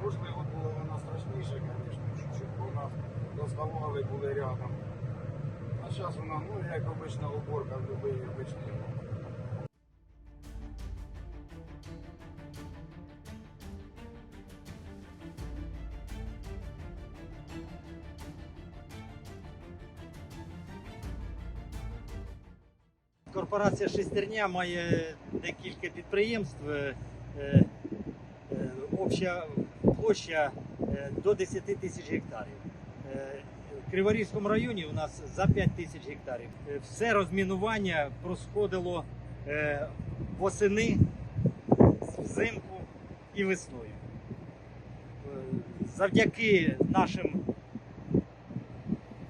Прошлий год було вона страшніше, звісно, чуть-чуть, бо нас доставали, були рядом. А зараз вона, ну, як обична уборка в будь-який обичний. Корпорація Шестерня має декілька підприємств. е, е, Обща площа е, до 10 тисяч гектарів. Е, В Криворізькому районі у нас за 5 тисяч гектарів. Е, Все розмінування проходило е, восени, взимку і весною. Завдяки нашим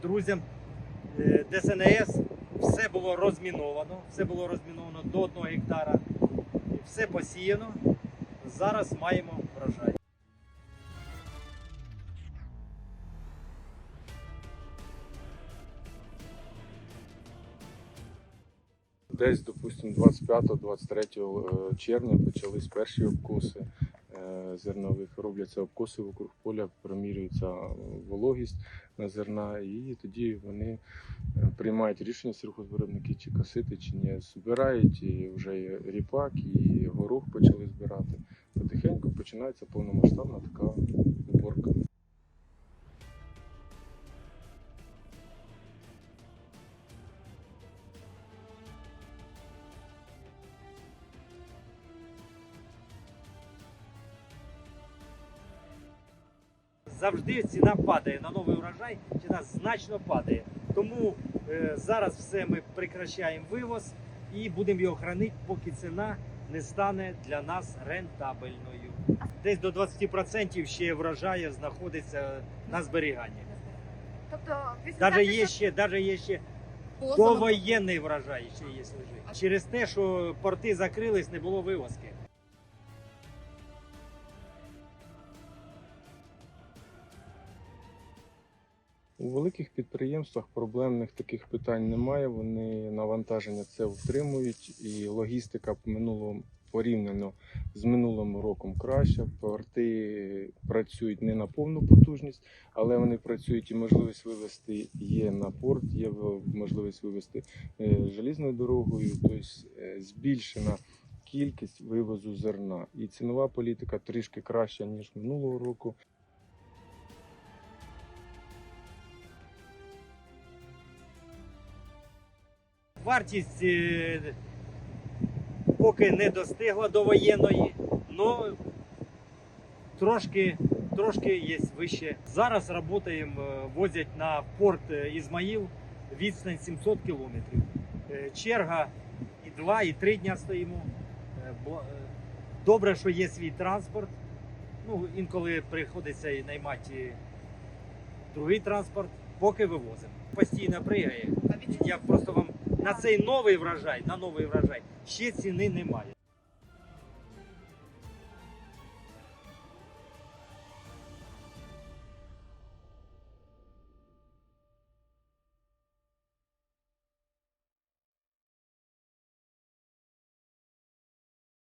друзям ДСНС все було розміновано, все було розміновано до 1 гектара, все посіяно. Зараз маємо врожай. Десь, допустимо, 25-23 червня почались перші обкоси е, зернових. Робляться обкоси вокруг поля, промірюється вологість на зерна, і тоді вони е, приймають рішення сільхозвиробники, чи косити, чи ні. Збирають і вже ріпак, і горох почали збирати. Потихеньку починається повномасштабна така уборка. Завжди ціна падає на новий урожай, ціна значно падає. Тому е, зараз все ми прекращаємо вивоз і будемо його хранити, поки ціна не стане для нас рентабельною. Десь до 20% ще врожаю знаходиться на зберіганні. Тобто, Даже є ще, даже є ще довоєнний врожай ще є лежить. Через те, що порти закрились, не було вивозки. У великих підприємствах проблемних таких питань немає. Вони навантаження це втримують, і логістика минулого порівняно з минулим роком краща. Порти працюють не на повну потужність, але вони працюють і можливість вивезти є на порт, є можливість вивезти желізною дорогою, тобто е, збільшена. Кількість вивозу зерна і цінова політика трішки краща ніж минулого року. Вартість е, поки не достигла до воєнної, але трошки, трошки є вище. Зараз працюємо, е, возять на порт е, Ізмаїл відстань 700 кілометрів. Черга і два, і три дня стоїмо. Добре, що є свій транспорт. Ну, інколи приходиться і наймати другий транспорт, поки вивозимо. Постійно пригає. Я просто вам на цей новий врожай, на новий врожай ще ціни немає.